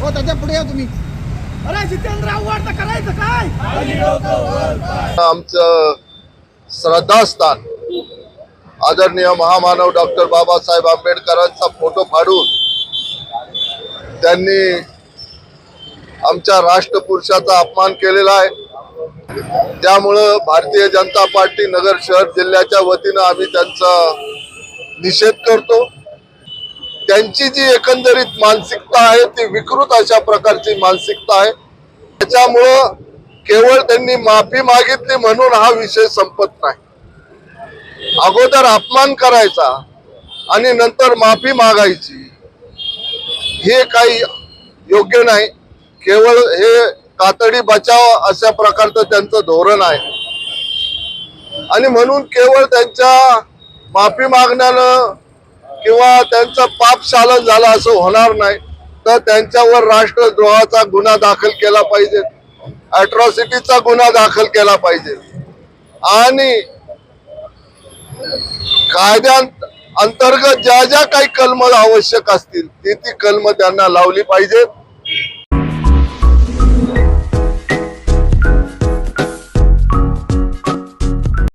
हो त्याच्या पुढे या तुम्ही अरे जितेंद्र आव्हाड करायचं काय आमचं श्रद्धास्थान आदरणीय महामानव डॉक्टर बाबासाहेब आंबेडकरांचा फोटो फाडून त्यांनी आमच्या राष्ट्रपुरुषाचा अपमान केलेला आहे. त्यामुळं भारतीय जनता पार्टी नगर शहर जिल्ह्याच्या वतीनं आम्ही त्यांचा निषेध करतो. त्यांची जी एकंदरीत मानसिकता आहे ती विकृत अशा प्रकारची मानसिकता आहे. त्याच्यामुळं केवळ त्यांनी माफी मागितली म्हणून हा विषय संपत नाही. अगोदर अपमान करायचा आणि नंतर माफी मागायची हे काही योग्य नाही. केवळ हे कातडी बचाव अशा प्रकारचं त्यांचं धोरण आहे. आणि म्हणून केवळ त्यांच्या माफी मागण्यानं किंवा त्यांचं पाप शालन झालं असं होणार नाही तर त्यांच्यावर राष्ट्रद्रोहाचा गुन्हा दाखल केला पाहिजे. अट्रॉसिटीचा गुन्हा दाखल केला पाहिजे. आणि कायद्यां अंतर्गत ज्या ज्या काही कलम आवश्यक असतील ती ती कलम त्यांना लावली पाहिजेत.